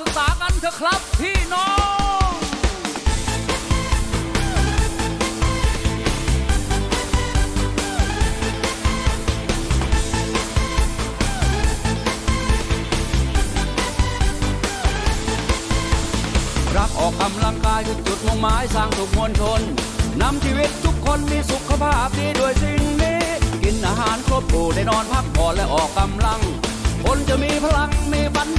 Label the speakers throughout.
Speaker 1: ศึกษากันเถอะครับพี่น้องรักออกกำลังกายคือจุดมุ่งหมายสร้างสุขมวลชนนำชีวิตทุกคนมีสุขภาพดีด้วยสิ่งนี้ กินอาหารครบหมู่ได้นอนพักผ่อนและออกกำลัง คนจะมีพลังมีฝัน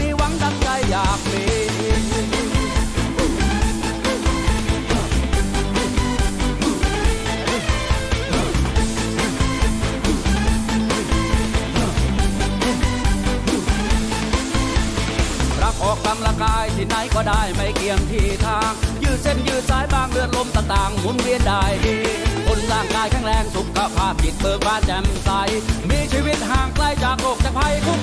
Speaker 1: ออกกำลังกายที่ไหนก็ได้ไม่เกี่ยงที่ทาง ยืดเส้นยืดสายบางเลือดลมต่างๆหมุนเวียนได้ดี คนร่างกายแข็งแรงสุขภาพจิตเบิกบานแจ่มใส มีชีวิตห่างไกลจากโรคจากภัยคุก